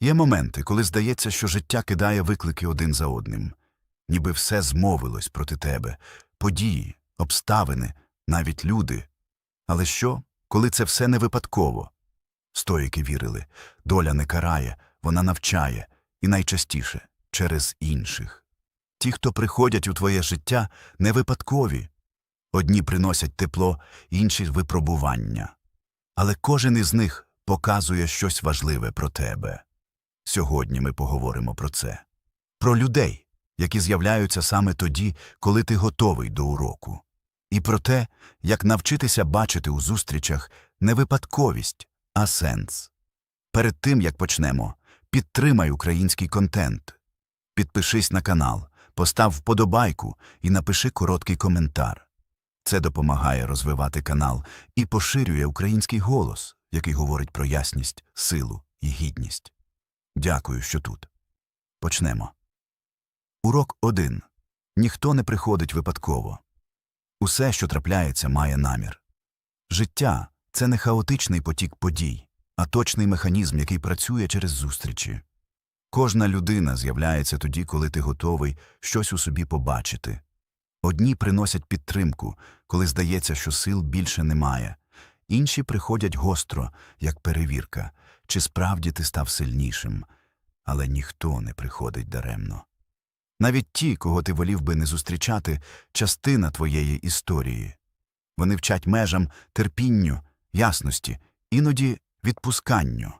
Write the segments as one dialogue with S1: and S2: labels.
S1: Є моменти, коли здається, що життя кидає виклики один за одним, ніби все змовилось проти тебе, події, обставини, навіть люди. Але що, коли це все не випадково? Стоїки вірили, доля не карає, вона навчає, і найчастіше через інших. Ті, хто приходять у твоє життя, не випадкові. Одні приносять тепло, інші випробування. Але кожен із них показує щось важливе про тебе. Сьогодні ми поговоримо про це. Про людей, які з'являються саме тоді, коли ти готовий до уроку. І про те, як навчитися бачити у зустрічах не випадковість, а сенс. Перед тим, як почнемо, підтримай український контент. Підпишись на канал, постав вподобайку і напиши короткий коментар. Це допомагає розвивати канал і поширює український голос, який говорить про ясність, силу і гідність. Дякую, що тут. Почнемо. Урок 1. Ніхто не приходить випадково. Усе, що трапляється, має намір. Життя це не хаотичний потік подій, а точний механізм, який працює через зустрічі. Кожна людина з'являється тоді, коли ти готовий щось у собі побачити. Одні приносять підтримку, коли здається, що сил більше немає, інші приходять гостро, як перевірка, чи справді ти став сильнішим, але ніхто не приходить даремно. Навіть ті, кого ти волів би не зустрічати, частина твоєї історії. Вони вчать межам терпінню, ясності, іноді відпусканню.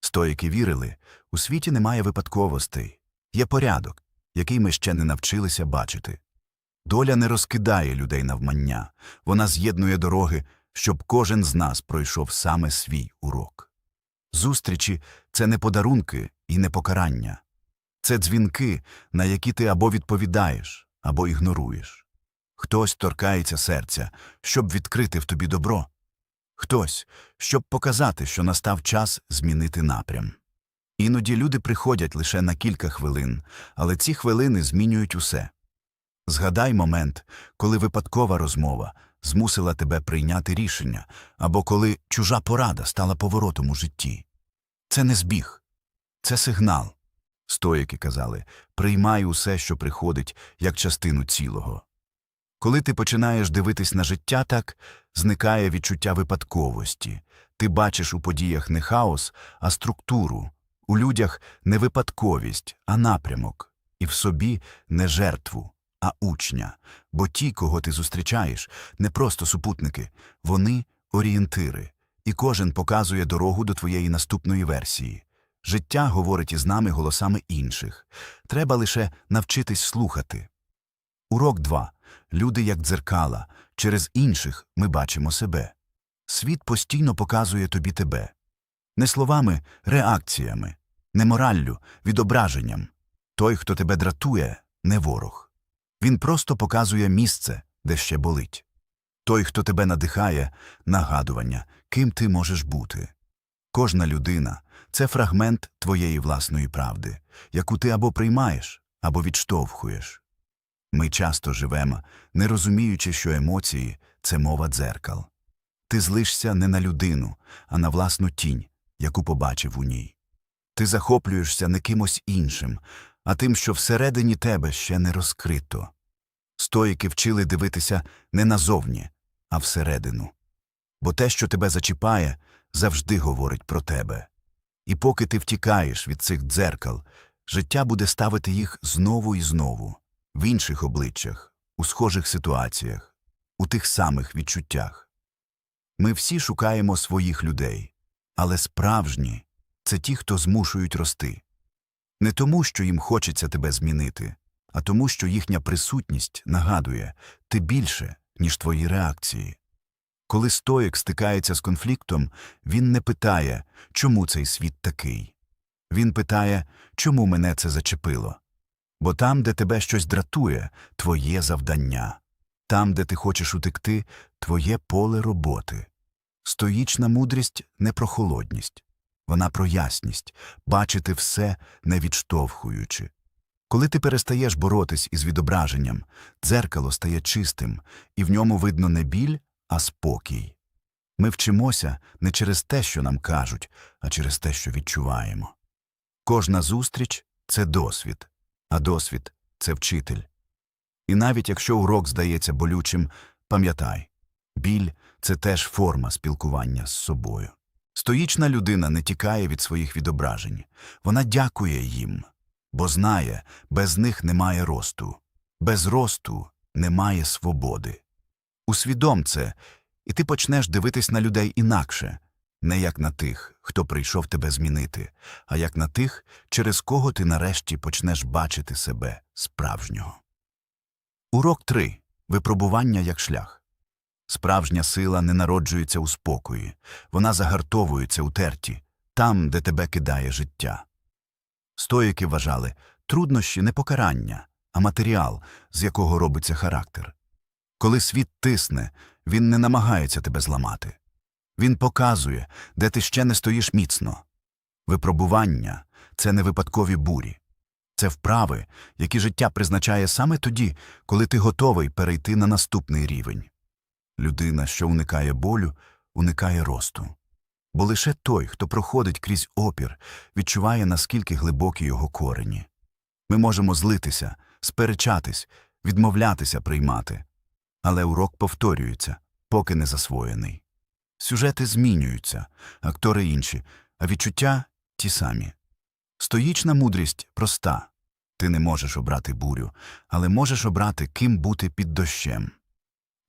S1: Стоїки вірили, у світі немає випадковостей, є порядок, який ми ще не навчилися бачити. Доля не розкидає людей навмання, вона з'єднує дороги, щоб кожен з нас пройшов саме свій урок. Зустрічі це не подарунки і не покарання. Це дзвінки, на які ти або відповідаєш, або ігноруєш. Хтось торкається серця, щоб відкрити в тобі добро. Хтось, щоб показати, що настав час змінити напрям. Іноді люди приходять лише на кілька хвилин, але ці хвилини змінюють усе. Згадай момент, коли випадкова розмова змусила тебе прийняти рішення, або коли чужа порада стала поворотом у житті. Це не збіг, це сигнал. Стоїки казали приймай усе, що приходить, як частину цілого. Коли ти починаєш дивитись на життя так, зникає відчуття випадковості. Ти бачиш у подіях не хаос, а структуру, у людях не випадковість, а напрямок, і в собі не жертву, а учня. Бо ті, кого ти зустрічаєш, не просто супутники, вони орієнтири, і кожен показує дорогу до твоєї наступної версії. Життя говорить із нами голосами інших. Треба лише навчитись слухати. Урок 2. Люди як дзеркала. Через інших ми бачимо себе. Світ постійно показує тобі тебе. Не словами, реакціями, не мораллю, відображенням. Той, хто тебе дратує, не ворог. Він просто показує місце, де ще болить. Той, хто тебе надихає, нагадування, ким ти можеш бути. Кожна людина це фрагмент твоєї власної правди, яку ти або приймаєш, або відштовхуєш. Ми часто живемо, не розуміючи, що емоції це мова дзеркал. Ти злишся не на людину, а на власну тінь, яку побачив у ній. Ти захоплюєшся не кимось іншим, а тим, що всередині тебе ще не розкрито. Стоїки вчили дивитися не назовні, а всередину. Бо те, що тебе зачіпає, завжди говорить про тебе. І поки ти втікаєш від цих дзеркал, життя буде ставити їх знову і знову, в інших обличчях, у схожих ситуаціях, у тих самих відчуттях. Ми всі шукаємо своїх людей, але справжні це ті, хто змушують рости. Не тому, що їм хочеться тебе змінити, а тому, що їхня присутність нагадує ти більше, ніж твої реакції. Коли стоїк стикається з конфліктом, він не питає, чому цей світ такий. Він питає, чому мене це зачепило. Бо там, де тебе щось дратує, твоє завдання. Там, де ти хочеш утекти, твоє поле роботи. Стоїчна мудрість не про холодність. Вона про ясність, бачити все, не відштовхуючи. Коли ти перестаєш боротись із відображенням, дзеркало стає чистим, і в ньому видно не біль, а спокій. Ми вчимося не через те, що нам кажуть, а через те, що відчуваємо. Кожна зустріч це досвід, а досвід це вчитель. І навіть якщо урок здається болючим, пам'ятай, біль це теж форма спілкування з собою. Стоїчна людина не тікає від своїх відображень, вона дякує їм, бо знає, без них немає росту, без росту немає свободи. Усвідом це, і ти почнеш дивитись на людей інакше, не як на тих, хто прийшов тебе змінити, а як на тих, через кого ти нарешті почнеш бачити себе справжнього. Урок 3. Випробування як шлях. Справжня сила не народжується у спокої, вона загартовується у терті, там, де тебе кидає життя. Стоїки вважали труднощі не покарання, а матеріал, з якого робиться характер. Коли світ тисне, він не намагається тебе зламати. Він показує, де ти ще не стоїш міцно. Випробування це не випадкові бурі. Це вправи, які життя призначає саме тоді, коли ти готовий перейти на наступний рівень. Людина, що уникає болю, уникає росту. Бо лише той, хто проходить крізь опір, відчуває, наскільки глибокі його корені. Ми можемо злитися, сперечатись, відмовлятися приймати. Але урок повторюється, поки не засвоєний. Сюжети змінюються, актори інші, а відчуття ті самі. Стоїчна мудрість проста. Ти не можеш обрати бурю, але можеш обрати, ким бути під дощем.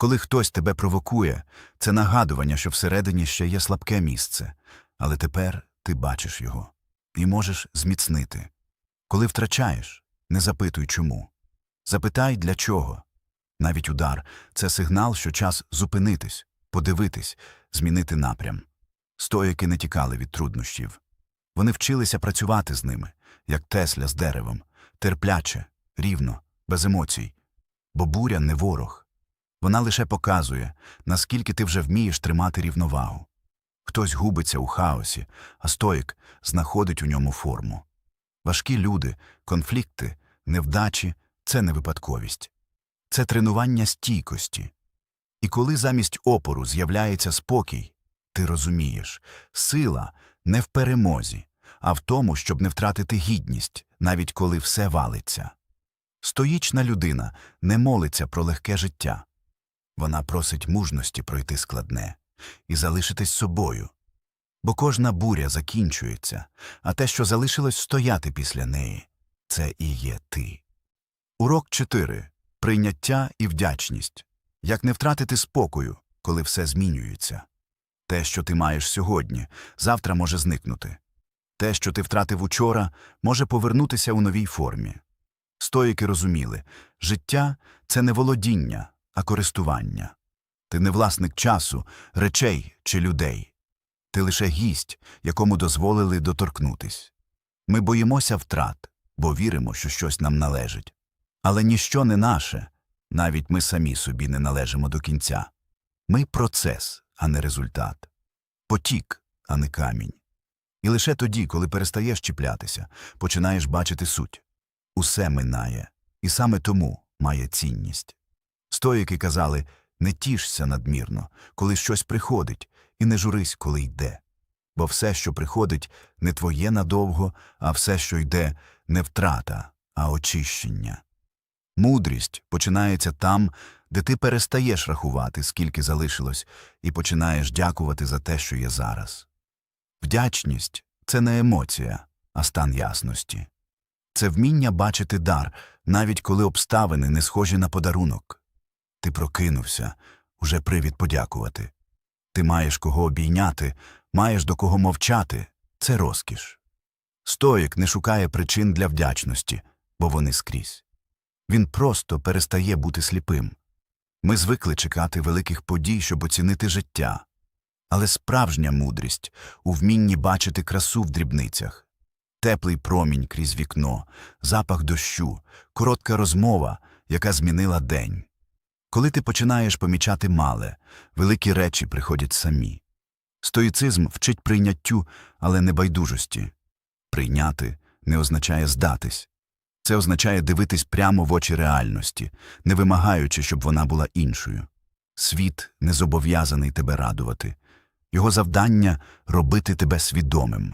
S1: Коли хтось тебе провокує, це нагадування, що всередині ще є слабке місце, але тепер ти бачиш його і можеш зміцнити. Коли втрачаєш, не запитуй чому. Запитай для чого. Навіть удар це сигнал, що час зупинитись, подивитись, змінити напрям. Стоїки не тікали від труднощів. Вони вчилися працювати з ними, як Тесля з деревом, терпляче, рівно, без емоцій. Бо буря не ворог. Вона лише показує, наскільки ти вже вмієш тримати рівновагу. Хтось губиться у хаосі, а стоїк знаходить у ньому форму. Важкі люди, конфлікти, невдачі це не випадковість. Це тренування стійкості. І коли замість опору з'являється спокій, ти розумієш, сила не в перемозі, а в тому, щоб не втратити гідність, навіть коли все валиться. Стоїчна людина не молиться про легке життя. Вона просить мужності пройти складне і залишитись собою. Бо кожна буря закінчується, а те, що залишилось стояти після неї, це і є ти. Урок 4. Прийняття і вдячність. Як не втратити спокою, коли все змінюється. Те, що ти маєш сьогодні, завтра може зникнути. Те, що ти втратив учора, може повернутися у новій формі. Стоїки розуміли життя це не володіння, а користування. Ти не власник часу, речей чи людей. Ти лише гість, якому дозволили доторкнутись. Ми боїмося втрат, бо віримо, що щось нам належить. Але ніщо не наше, навіть ми самі собі не належимо до кінця. Ми процес, а не результат. Потік, а не камінь. І лише тоді, коли перестаєш чіплятися, починаєш бачити суть. Усе минає, і саме тому має цінність. Стоїки казали не тішся надмірно, коли щось приходить, і не журись, коли йде. Бо все, що приходить, не твоє надовго, а все, що йде, не втрата, а очищення. Мудрість починається там, де ти перестаєш рахувати, скільки залишилось, і починаєш дякувати за те, що є зараз. Вдячність це не емоція, а стан ясності. Це вміння бачити дар, навіть коли обставини не схожі на подарунок. Ти прокинувся, уже привід подякувати. Ти маєш кого обійняти, маєш до кого мовчати це розкіш. Стоїк не шукає причин для вдячності, бо вони скрізь. Він просто перестає бути сліпим. Ми звикли чекати великих подій, щоб оцінити життя. Але справжня мудрість у вмінні бачити красу в дрібницях. Теплий промінь крізь вікно, запах дощу, коротка розмова, яка змінила день. Коли ти починаєш помічати мале, великі речі приходять самі. Стоїцизм вчить прийняттю, але не байдужості. Прийняти не означає здатись. Це означає дивитись прямо в очі реальності, не вимагаючи, щоб вона була іншою. Світ не зобов'язаний тебе радувати. Його завдання робити тебе свідомим.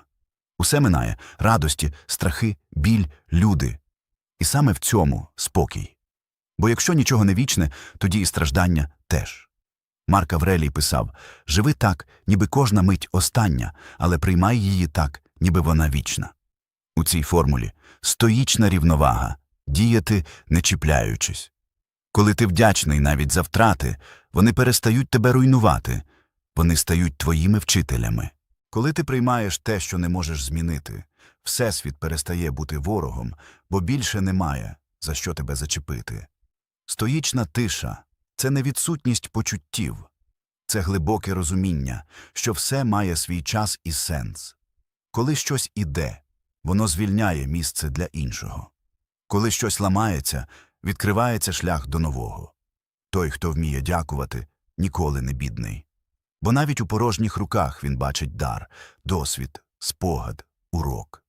S1: Усе минає радості, страхи, біль, люди. І саме в цьому спокій. Бо якщо нічого не вічне, тоді і страждання теж. Марк Аврелій писав Живи так, ніби кожна мить остання, але приймай її так, ніби вона вічна. У цій формулі стоїчна рівновага діяти не чіпляючись. Коли ти вдячний навіть за втрати, вони перестають тебе руйнувати, вони стають твоїми вчителями. Коли ти приймаєш те, що не можеш змінити, Всесвіт перестає бути ворогом, бо більше немає, за що тебе зачепити. Стоїчна тиша це не відсутність почуттів, це глибоке розуміння, що все має свій час і сенс. Коли щось іде, воно звільняє місце для іншого. Коли щось ламається, відкривається шлях до нового. Той, хто вміє дякувати, ніколи не бідний. Бо навіть у порожніх руках він бачить дар, досвід, спогад, урок.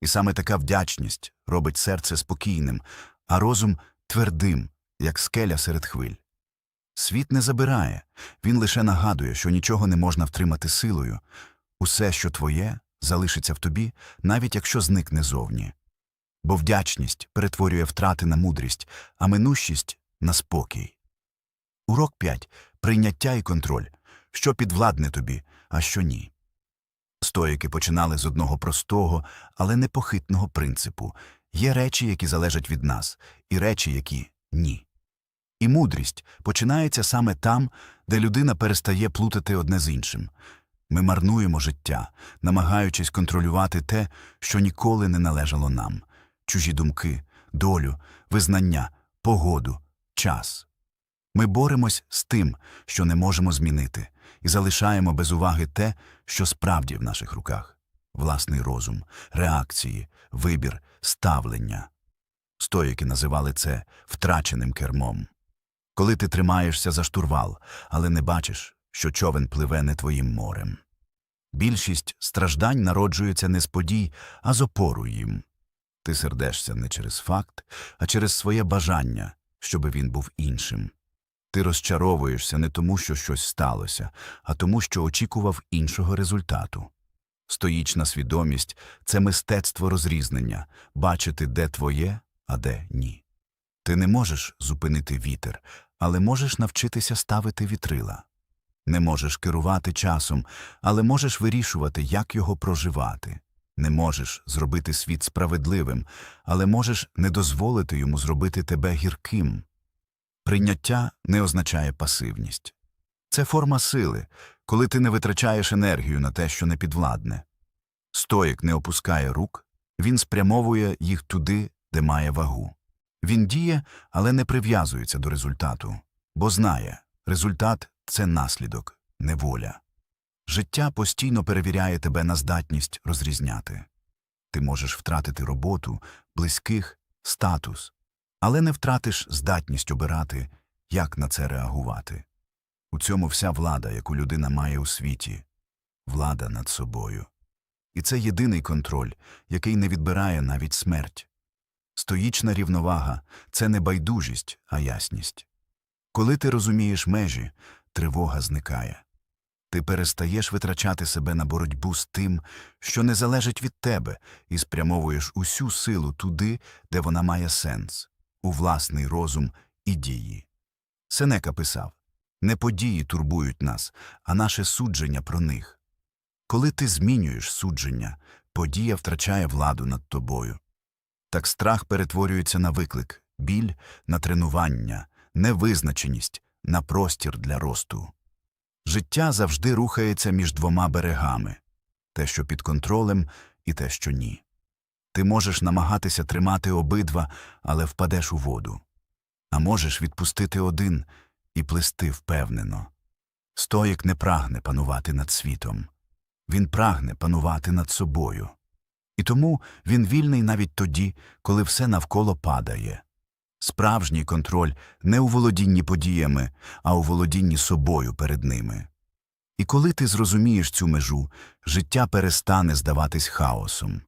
S1: І саме така вдячність робить серце спокійним, а розум твердим, як скеля серед хвиль. Світ не забирає, він лише нагадує, що нічого не можна втримати силою. Усе, що твоє, залишиться в тобі, навіть якщо зникне зовні. Бо вдячність перетворює втрати на мудрість, а минущість на спокій. Урок 5. Прийняття і контроль. Що підвладне тобі, а що ні. Стоїки починали з одного простого, але непохитного принципу. Є речі, які залежать від нас, і речі, які ні. І мудрість починається саме там, де людина перестає плутати одне з іншим. Ми марнуємо життя, намагаючись контролювати те, що ніколи не належало нам чужі думки, долю, визнання, погоду, час. Ми боремось з тим, що не можемо змінити, і залишаємо без уваги те, що справді в наших руках власний розум, реакції, вибір, ставлення. Стоїки називали це втраченим кермом. Коли ти тримаєшся за штурвал, але не бачиш, що човен пливе не твоїм морем. Більшість страждань народжується не з подій, а з опору їм. Ти сердешся не через факт, а через своє бажання, щоби він був іншим. Ти розчаровуєшся не тому, що щось сталося, а тому, що очікував іншого результату. Стоїчна свідомість це мистецтво розрізнення бачити, де твоє, а де ні. Ти не можеш зупинити вітер, але можеш навчитися ставити вітрила. Не можеш керувати часом, але можеш вирішувати, як його проживати. Не можеш зробити світ справедливим, але можеш не дозволити йому зробити тебе гірким. Прийняття не означає пасивність. Це форма сили, коли ти не витрачаєш енергію на те, що не підвладне. Стоїк не опускає рук, він спрямовує їх туди, де має вагу. Він діє, але не прив'язується до результату, бо знає, результат це наслідок, не воля. Життя постійно перевіряє тебе на здатність розрізняти. Ти можеш втратити роботу, близьких, статус, але не втратиш здатність обирати, як на це реагувати. У цьому вся влада, яку людина має у світі влада над собою. І це єдиний контроль, який не відбирає навіть смерть. Стоїчна рівновага це не байдужість, а ясність. Коли ти розумієш межі, тривога зникає. Ти перестаєш витрачати себе на боротьбу з тим, що не залежить від тебе, і спрямовуєш усю силу туди, де вона має сенс, у власний розум і дії. Сенека писав не події турбують нас, а наше судження про них. Коли ти змінюєш судження, подія втрачає владу над тобою. Так страх перетворюється на виклик, біль на тренування, невизначеність на простір для росту. Життя завжди рухається між двома берегами те, що під контролем, і те, що ні. Ти можеш намагатися тримати обидва, але впадеш у воду. А можеш відпустити один і плисти впевнено. Стоїк не прагне панувати над світом. Він прагне панувати над собою. І тому він вільний навіть тоді, коли все навколо падає. Справжній контроль не у володінні подіями, а у володінні собою перед ними. І коли ти зрозумієш цю межу, життя перестане здаватись хаосом.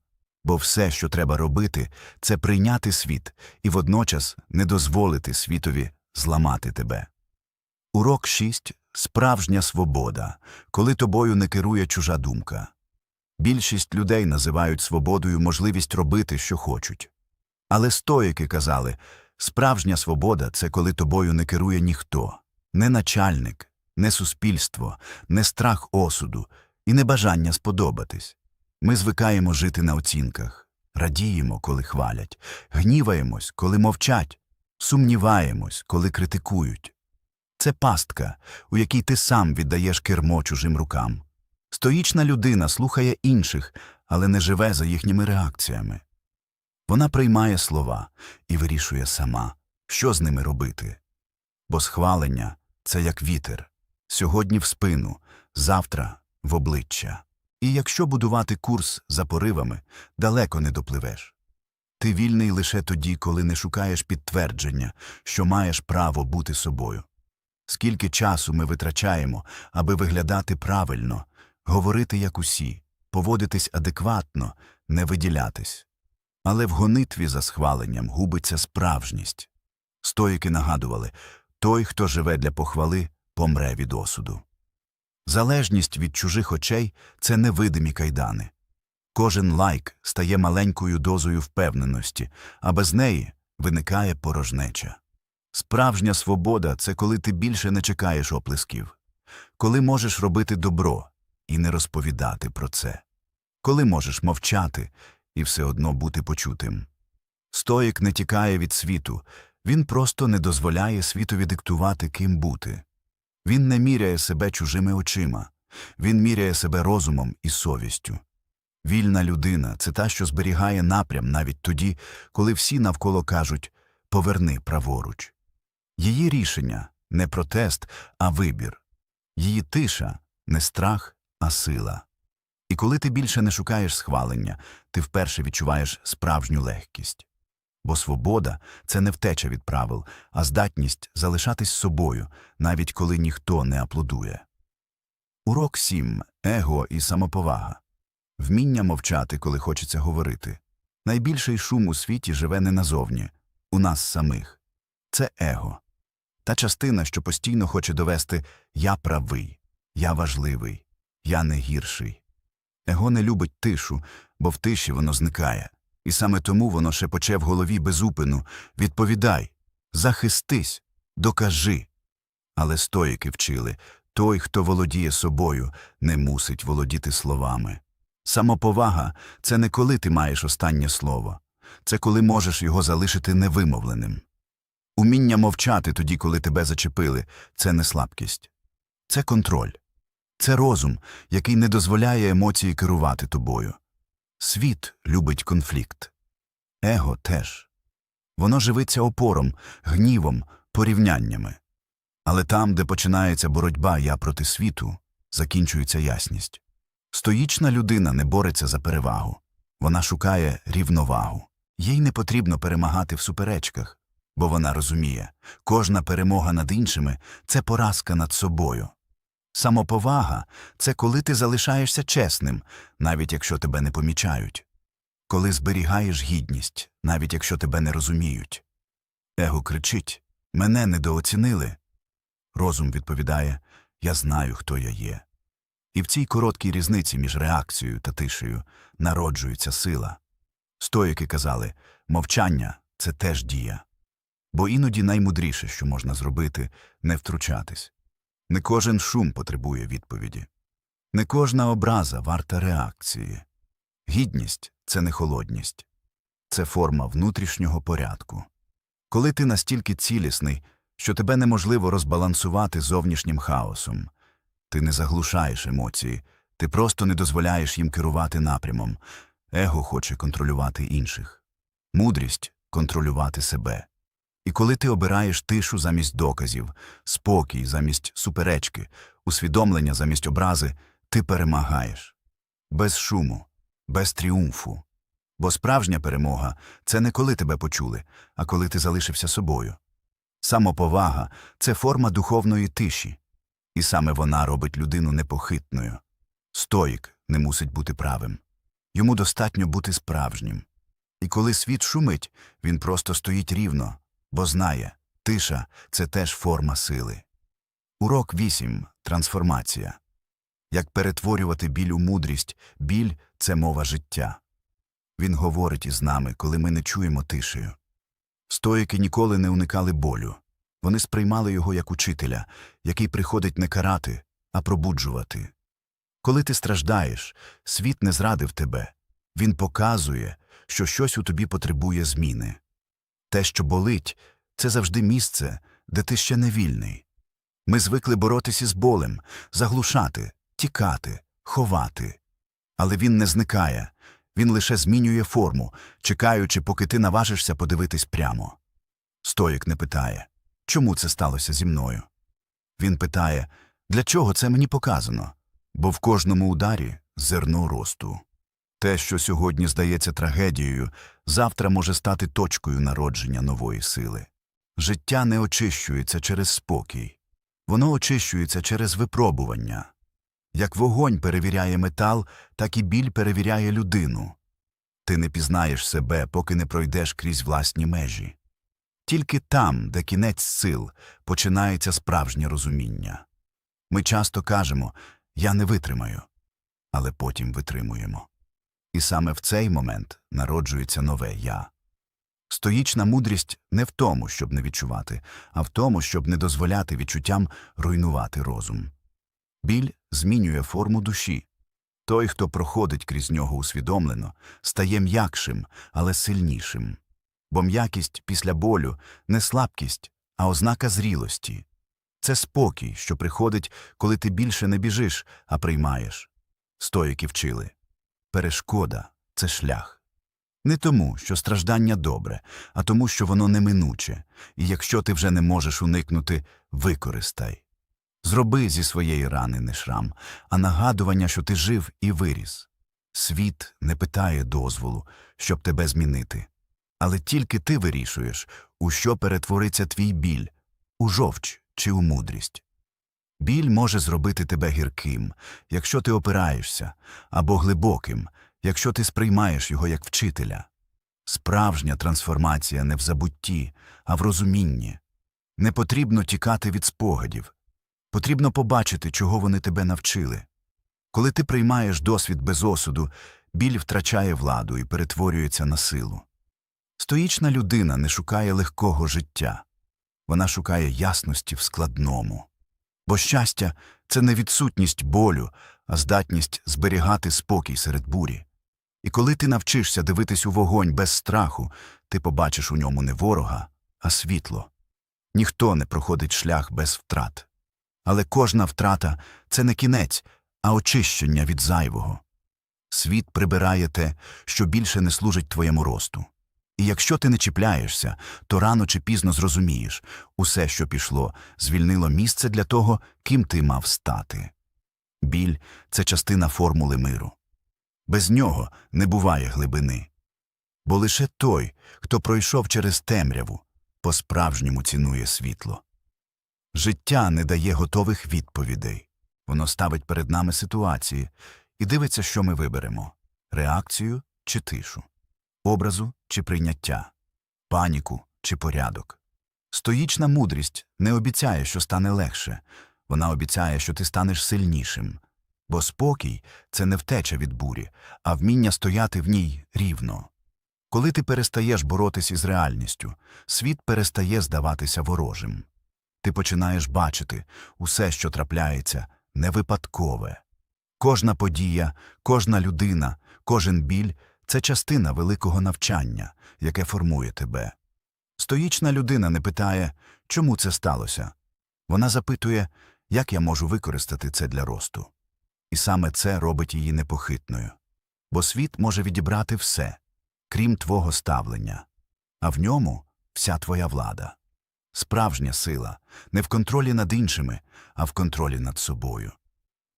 S1: Бо все, що треба робити, це прийняти світ і водночас не дозволити світові зламати тебе. Урок 6. Справжня свобода, коли тобою не керує чужа думка. Більшість людей називають свободою можливість робити, що хочуть. Але стоїки казали, справжня свобода це коли тобою не керує ніхто, не начальник, не суспільство, не страх осуду і не бажання сподобатись. Ми звикаємо жити на оцінках, радіємо, коли хвалять, гніваємось, коли мовчать, сумніваємось, коли критикують. Це пастка, у якій ти сам віддаєш кермо чужим рукам. Стоїчна людина слухає інших, але не живе за їхніми реакціями. Вона приймає слова і вирішує сама, що з ними робити. Бо схвалення це як вітер сьогодні в спину, завтра в обличчя. І якщо будувати курс за поривами, далеко не допливеш. Ти вільний лише тоді, коли не шукаєш підтвердження, що маєш право бути собою. Скільки часу ми витрачаємо, аби виглядати правильно, говорити як усі, поводитись адекватно, не виділятись. Але в гонитві за схваленням губиться справжність. Стоїки нагадували той, хто живе для похвали, помре від осуду. Залежність від чужих очей це невидимі кайдани. Кожен лайк стає маленькою дозою впевненості, а без неї виникає порожнеча. Справжня свобода це коли ти більше не чекаєш оплесків, коли можеш робити добро і не розповідати про це, коли можеш мовчати і все одно бути почутим. Стоїк не тікає від світу, він просто не дозволяє світові диктувати, ким бути. Він не міряє себе чужими очима, він міряє себе розумом і совістю. Вільна людина це та, що зберігає напрям навіть тоді, коли всі навколо кажуть поверни праворуч. Її рішення не протест, а вибір. Її тиша не страх, а сила. І коли ти більше не шукаєш схвалення, ти вперше відчуваєш справжню легкість. Бо свобода це не втеча від правил, а здатність залишатись собою, навіть коли ніхто не аплодує. Урок 7. Его і самоповага. Вміння мовчати, коли хочеться говорити. Найбільший шум у світі живе не назовні, у нас самих. Це его. Та частина, що постійно хоче довести «я правий», «я важливий», «я не гірший». Его не любить тишу, бо в тиші воно зникає. І саме тому воно шепоче в голові безупину «Відповідай, захистись, докажи». Але стоїки вчили той, хто володіє собою, не мусить володіти словами. Самоповага це не коли ти маєш останнє слово, це коли можеш його залишити невимовленим. Уміння мовчати тоді, коли тебе зачепили, це не слабкість. Це контроль. Це розум, який не дозволяє емоції керувати тобою. Світ любить конфлікт. Его теж. Воно живиться опором, гнівом, порівняннями. Але там, де починається боротьба я проти світу, закінчується ясність. Стоїчна людина не бореться за перевагу. Вона шукає рівновагу. Їй не потрібно перемагати в суперечках, бо вона розуміє, кожна перемога над іншими це поразка над собою. Самоповага це коли ти залишаєшся чесним, навіть якщо тебе не помічають, коли зберігаєш гідність, навіть якщо тебе не розуміють. Его кричить Мене недооцінили. Розум відповідає Я знаю, хто я є. І в цій короткій різниці між реакцією та тишею народжується сила. Стоїки казали мовчання це теж дія. Бо іноді наймудріше, що можна зробити, не втручатись. Не кожен шум потребує відповіді. Не кожна образа варта реакції. Гідність це не холодність, це форма внутрішнього порядку. Коли ти настільки цілісний, що тебе неможливо розбалансувати зовнішнім хаосом, ти не заглушаєш емоції, ти просто не дозволяєш їм керувати напрямом. Его хоче контролювати інших, мудрість контролювати себе. І коли ти обираєш тишу замість доказів, спокій замість суперечки, усвідомлення замість образи, ти перемагаєш. Без шуму, без тріумфу. Бо справжня перемога це не коли тебе почули, а коли ти залишився собою. Самоповага це форма духовної тиші, і саме вона робить людину непохитною. Стоїк не мусить бути правим. Йому достатньо бути справжнім. І коли світ шумить, він просто стоїть рівно, бо знає, тиша це теж форма сили. Урок 8. Трансформація. Як перетворювати біль у мудрість, біль це мова життя. Він говорить із нами, коли ми не чуємо тишею. Стоїки ніколи не уникали болю. Вони сприймали його як учителя, який приходить не карати, а пробуджувати. Коли ти страждаєш, світ не зрадив тебе. Він показує, що щось у тобі потребує зміни. Те, що болить, це завжди місце, де ти ще не вільний. Ми звикли боротися з болем, заглушати, тікати, ховати. Але він не зникає, він лише змінює форму, чекаючи, поки ти наважишся подивитись прямо. Стоїк не питає, чому це сталося зі мною. Він питає, для чого це мені показано, бо в кожному ударі зерно росту. Те, що сьогодні здається трагедією, завтра може стати точкою народження нової сили. Життя не очищується через спокій, воно очищується через випробування. Як вогонь перевіряє метал, так і біль перевіряє людину. Ти не пізнаєш себе, поки не пройдеш крізь власні межі. Тільки там, де кінець сил, починається справжнє розуміння. Ми часто кажемо Я не витримаю, але потім витримуємо. І саме в цей момент народжується нове я. Стоїчна мудрість не в тому, щоб не відчувати, а в тому, щоб не дозволяти відчуттям руйнувати розум. Біль змінює форму душі. Той, хто проходить крізь нього усвідомлено, стає м'якшим, але сильнішим. Бо м'якість після болю не слабкість, а ознака зрілості. Це спокій, що приходить, коли ти більше не біжиш, а приймаєш. Стоїки вчили. Перешкода це шлях. Не тому, що страждання добре, а тому, що воно неминуче, і якщо ти вже не можеш уникнути, використай. Зроби зі своєї рани не шрам, а нагадування, що ти жив і виріс. Світ не питає дозволу, щоб тебе змінити. Але тільки ти вирішуєш, у що перетвориться твій біль у жовч чи у мудрість. Біль може зробити тебе гірким, якщо ти опираєшся, або глибоким, якщо ти сприймаєш його як вчителя. Справжня трансформація не в забутті, а в розумінні. Не потрібно тікати від спогадів. Потрібно побачити, чого вони тебе навчили. Коли ти приймаєш досвід без осуду, біль втрачає владу і перетворюється на силу. Стоїчна людина не шукає легкого життя, вона шукає ясності в складному. Бо щастя це не відсутність болю, а здатність зберігати спокій серед бурі. І коли ти навчишся дивитись у вогонь без страху, ти побачиш у ньому не ворога, а світло. Ніхто не проходить шлях без втрат. Але кожна втрата це не кінець, а очищення від зайвого. Світ прибирає те, що більше не служить твоєму росту. І якщо ти не чіпляєшся, то рано чи пізно зрозумієш усе, що пішло, звільнило місце для того, ким ти мав стати. Біль це частина формули миру. Без нього не буває глибини. Бо лише той, хто пройшов через темряву, по-справжньому цінує світло. Життя не дає готових відповідей. Воно ставить перед нами ситуації і дивиться, що ми виберемо реакцію чи тишу, образу чи прийняття, паніку чи порядок. Стоїчна мудрість не обіцяє, що стане легше, вона обіцяє, що ти станеш сильнішим. Бо спокій це не втеча від бурі, а вміння стояти в ній рівно. Коли ти перестаєш боротись із реальністю, світ перестає здаватися ворожим. Ти починаєш бачити усе, що трапляється, не випадкове. Кожна подія, кожна людина, кожен біль це частина великого навчання, яке формує тебе. Стоїчна людина не питає, чому це сталося. Вона запитує, як я можу використати це для росту. І саме це робить її непохитною. Бо світ може відібрати все, крім твого ставлення, а в ньому вся твоя влада. Справжня сила не в контролі над іншими, а в контролі над собою.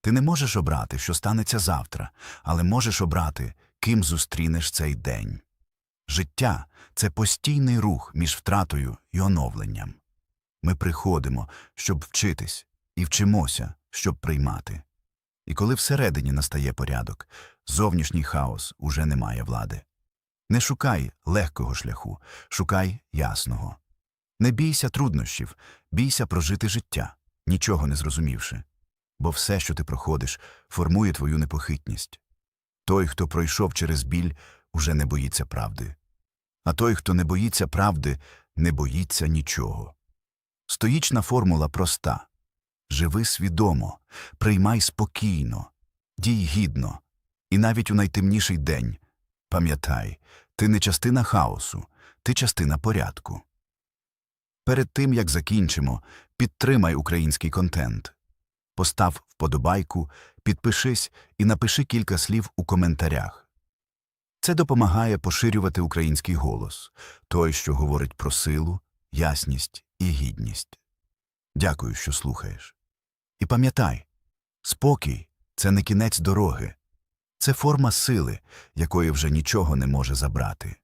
S1: Ти не можеш обрати, що станеться завтра, але можеш обрати, ким зустрінеш цей день. Життя це постійний рух між втратою і оновленням. Ми приходимо, щоб вчитись, і вчимося, щоб приймати. І коли всередині настає порядок, зовнішній хаос уже не має влади. Не шукай легкого шляху, шукай ясного. Не бійся труднощів, бійся прожити життя, нічого не зрозумівши. бо все, що ти проходиш, формує твою непохитність. Той, хто пройшов через біль, уже не боїться правди. А той, хто не боїться правди, не боїться нічого. Стоїчна формула проста живи свідомо, приймай спокійно, дій гідно, і навіть у найтемніший день пам'ятай, ти не частина хаосу, ти частина порядку. Перед тим, як закінчимо, підтримай український контент. Постав вподобайку, підпишись і напиши кілька слів у коментарях. Це допомагає поширювати український голос, той, що говорить про силу, ясність і гідність. Дякую, що слухаєш. І пам'ятай, спокій це не кінець дороги, це форма сили, якої вже нічого не може забрати.